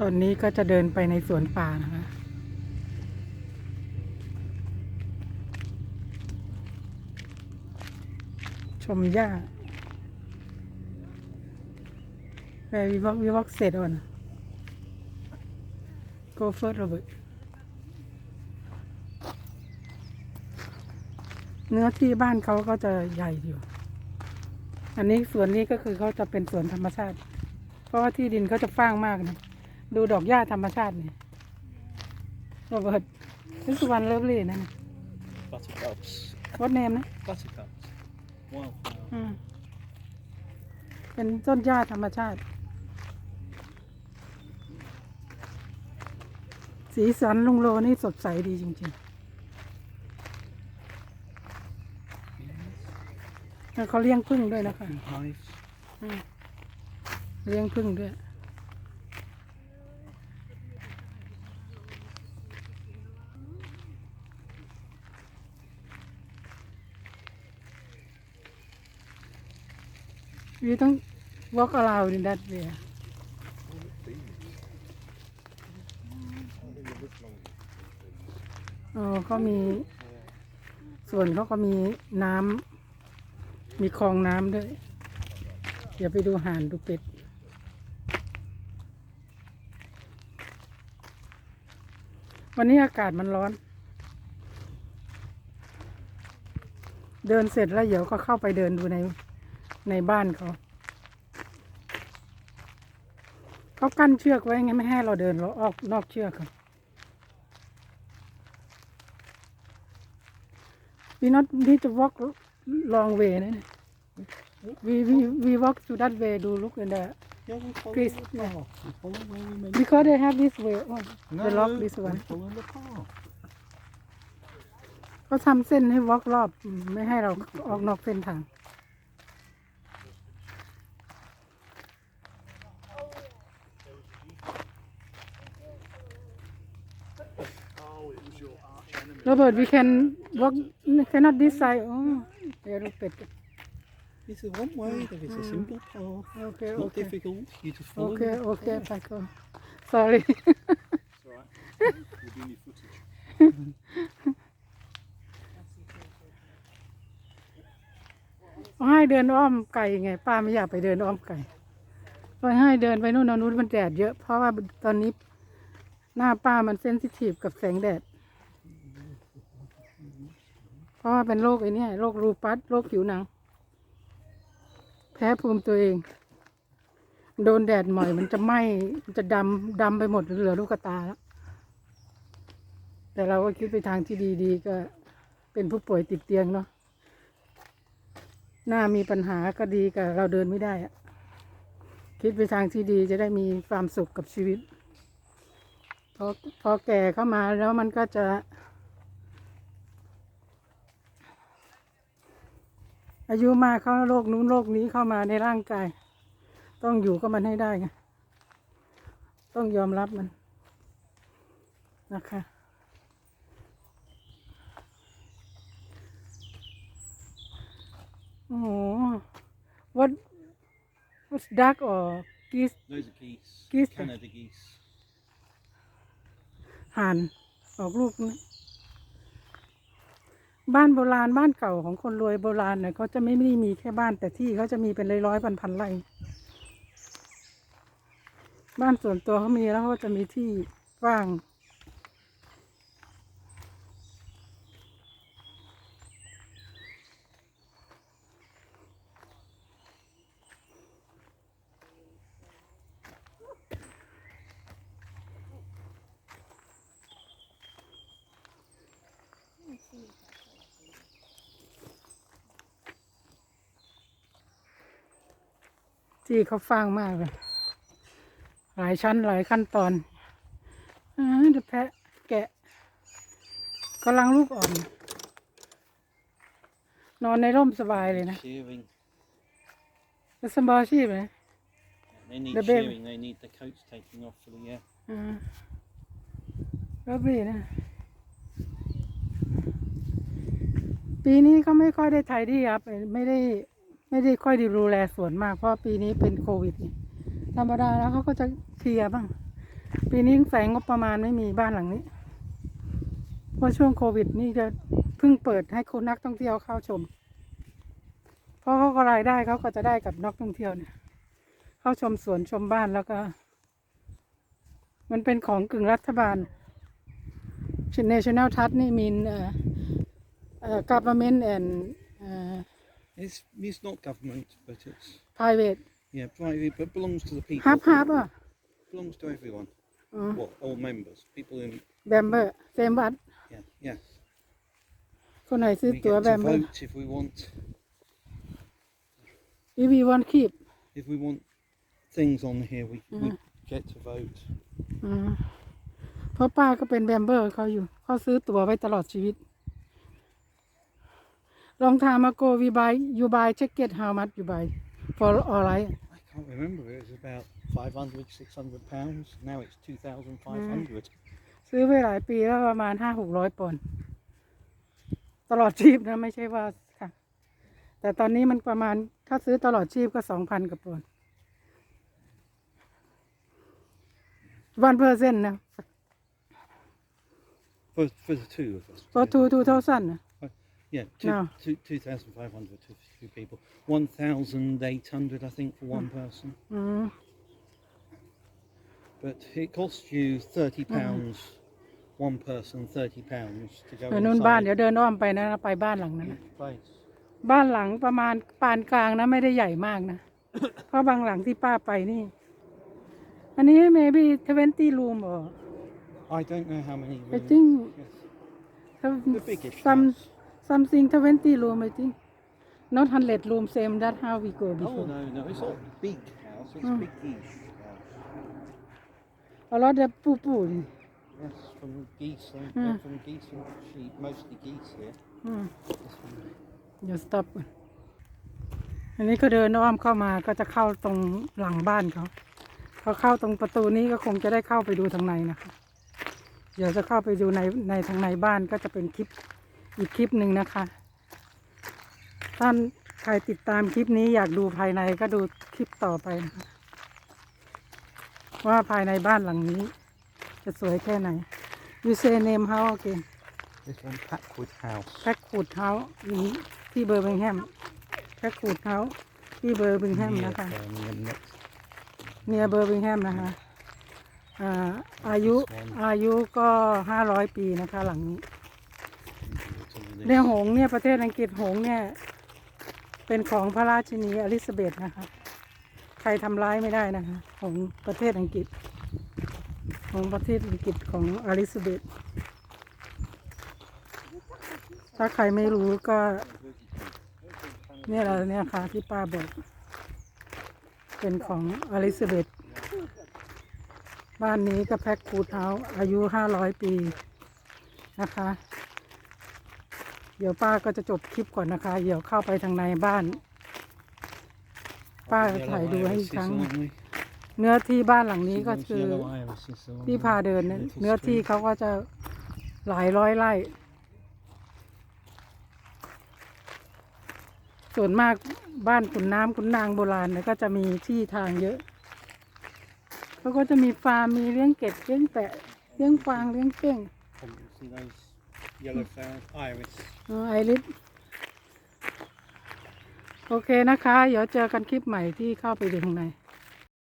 ตอนนี้ก็จะเดินไปในสวนป่านะคะ ชมหญ้าไปวิวอกวิวอกเสร็จอ่อน go first Robert เนื้อที่บ้านเขาก็จะใหญ่อยู่ อันนี้สวนนี้ก็คือเขาจะเป็นสวนธรรมชาติ เพราะว่าที่ดินเขาจะฟ้างมากนะ ดูดอกหญ้าธรรมชาตินี่โรเบิร์ตนี่สุวรรณเลิฟลี่นะ Buttercups. วดเนมนะ Buttercups. Wildflower. อืมเป็นต้นหญ้าธรรมชาติ สีสันลุงโลนี่สดใสดีจริงๆแล้วเขาเลี้ยงพึ่งด้วยนะคะ And hives. อืมเลี้ยงพึ่งด้วย We don't walk around in that way. เออเขามี ส่วนเขาก็มีน้ำ มีคลองน้ำด้วย เดี๋ยวไปดูห่านดูเป็ด วันนี้อากาศมันร้อน เดินเสร็จแล้วเดี๋ยวก็เข้าไปเดินดูใน ในบ้านเขาเขากั้นเชือกไว้ไงไม่ให้เราเดินเราออกนอกเชือกครับ we not need to walk long way นะเนี่ย we we we walk to that way to look in the Yeah, we follow Chris, the yeah. path. We follow where we meant because they have this way oh, No, the lock this we one follow the path. เขาทำเส้นให้วอล์กรอบอืมไม่ให้เราออกนอกเส้นทาง โรเบิร์ต we can walk cannot this side อ๋อเดี๋ยวดูเป็ด This is one way. There is a simple path. โอเค It's โอ not เค difficult. You just โอ follow เค it. โอเคไปก่อน sorry It's all right. You're doing your footage. ให้เดินอ้อมไก่ไง ป้าไม่อยากไปเดินอ้อมไก่ก็ให้เดินไปนู่นเอานู้นมันแดดเยอะ เพราะว่าตอนนี้ หน้าป้ามันเซนซิทีฟกับแสงแดด เพราะว่าเป็นโรคไอ้เนี่ยโรครูปัสโรคผิวหนัง แพ้ภูมิตัวเอง โดนแดดหน่อยมันจะไหม้มันจะดำดำไปหมดเหลือลูกตาแล้ว แต่เราก็คิดไปทางที่ดีๆ ก็เป็นผู้ป่วยติดเตียงเนาะหน้ามีปัญหาก็ดีกับเราเดินไม่ได้อะคิดไปทางที่ดีจะได้มีความสุขกับชีวิต อพอแก่เข้ามาแล้วมันก็จะ อายุมากเข้าโรคนู้นโรคนี้เข้ามาในร่างกาย ต้องอยู่กับมันให้ได้ไงต้องยอมรับมันนะคะโอ้โห what what's duck or geese Those are geese. Geese. Canada geese. ห่านออกลูกนะบ้านโบราณบ้านเก่าของคนรวยโบราณเนี่ยเขาจะไม่ได้มีแค่บ้านแต่ที่เขาจะมีเป็นร้อยร้อยพันพันไร่บ้านส่วนตัวเขามีแล้วเขาจะมีที่ว่าง ที่เขาฟังมากเลย หลายชั้นหลายขั้นตอนอาเดี๋ยวแพะแกะกำลังลูกอ่อน นอนในร่มสบายเลยนะ Shearing. แล้วสบายชีพเลย They need The baby. shearing. They need the coats taking off for the year. อ่าแล้วปีนะ ปีนี้เขาไม่ค่อยได้ไถที่ครับ ไม่ได้ ไม่ได้ค่อยได้ดูแลสวนมาก เพราะปีนี้เป็นโควิดธรรมดาแล้วเขาก็จะเคลียร์บ้าง ปีนี้ใส่งบประมาณไม่มีบ้านหลังนี้เพราะช่วงโควิดนี่จะเพิ่งเปิดให้คนนักท่องเที่ยวเข้าชม เพราะเขาก็รายได้เขาก็จะได้กับนักท่องเที่ยวเนี่ย เข้าชมสวนชมบ้านแล้วก็ มันเป็นของกึ่งรัฐบาล National Trust นี่มีเอ่อเอ่อ government and เอ่อ It's, it's not government, but it's, private yeah, private, but belongs to the people. ฮับฮับอะ Belongs to everyone. อ๋อ What? All members. People in, แบมเบอร์เซมวัด yeah, yes. คนไหนซื้อ We ตั๋ว get แบ to มเบอร์ vote if we want, if we want keep if we want things on here, we, we Mhm. get to vote. อืมเพราะป้าก็เป็นแบมเบอร์เขาอยู่ เขาซื้อตั๋วไว้ตลอดชีวิต ลองทามาโกวีบายยูบายเช็คเก็ต how much you buy for all right I can't remember. It was about 500, 600 pounds. Now it's 2,500. ซื้อไปหลายปีแล้วประมาณห้าหกร้อยปอนด์ตลอดชีพนะไม่ใช่ว่าค่ะ แต่ตอนนี้มันประมาณถ้าซื้อตลอดชีพก็สองพันกับปอนด์วันเปอร์เซ็นต์นะ For, for the two of us. ก็ทูทูเท่าสั้นนะ Yeah, two, No. two, 2,500 to two people. 1,800, I think, for one person. อืม But it costs you 30 pounds, one person, 30 pounds to go เออนู่นบ้าน inside เดี๋ยวเดินอ้อมไปนะไปบ้านหลังนั้นนะ each place. บ้านหลังประมาณปานกลางนะไม่ได้ใหญ่มากนะ เพราะบางหลังที่ป้าไปนี่ อันนี้ maybe twenty room or I don't know how many I rooms. think Yes. The biggest some house. Something twenty room I think not hundred room same that how we go Oh, before no, no, it's not a big house, it's Mm. a big-ish house. a lot of ปูปูนี่ Yes, from geese and, Mm. uh, from geese and sheep, mostly geese here. อืม This one. เดี๋ยว stop ก่อนอันนี้ก็เดินอ้อมเข้ามาก็จะเข้าตรงหลังบ้านเขาพอเข้าตรงประตูนี้ก็คงจะได้เข้าไปดูทางในนะคะ เดี๋ยวจะเข้าไปดูในในทางในบ้านก็จะเป็นคลิป อีกคลิปหนึ่งนะคะ ท่านใครติดตามคลิปนี้อยากดูภายในก็ดูคลิปต่อไปนะคะว่าภายในบ้านหลังนี้ จะสวยแค่ไหน You say name how again This one, Packwood House. แพ็กขูดเท้านี้ที่เบอร์บิงแฮมแพ็กขูดเท้าที่เบอร์บิงแฮม Near, นะคะ uh, near next เนียเบอร์บิงแฮมนะคะอ่าอายุอายุก็ห้าร้อยปีนะคะ หลังนี้ to the เนี่ยหงเนี่ยประเทศอังกฤษหงเนี่ย เป็นของพระราชินีอลิซาเบธนะคะใครทำร้ายไม่ได้นะคะของประเทศอังกฤษ ของประเทศอังกฤษของอลิซาเบธถ้าใครไม่รู้ก็ เนี่ยแหละเนี่ยค่ะที่ป้าบอกเป็นของอลิซาเบธบ้านนี้ก็แพ็คคูดเฮาอายุห้าร้อยปีนะคะ เดี๋ยวป้าก็จะจบคลิปก่อนนะคะ เดี๋ยวเข้าไปทางในบ้าน ป้าถ่ายดูให้อีกครั้ง เนื้อที่บ้านหลังนี้ก็คือที่พาเดินเนื้อที่เขาก็จะหลายร้อยไร่ ส่วนมากบ้านขุนน้ำขุนนางโบราณเนี่ยก็จะมีที่ทางเยอะเขาก็จะมีฟาร์มมีเลี้ยงเก็ดเลี้ยงแปะเลี้ยงฟางเลี้ยงเก้ง yellow flowers? Iris. อ๋อไอริสโอเคนะคะ เดี๋ยวเจอกันคลิปใหม่ที่เข้าไปดูข้างใน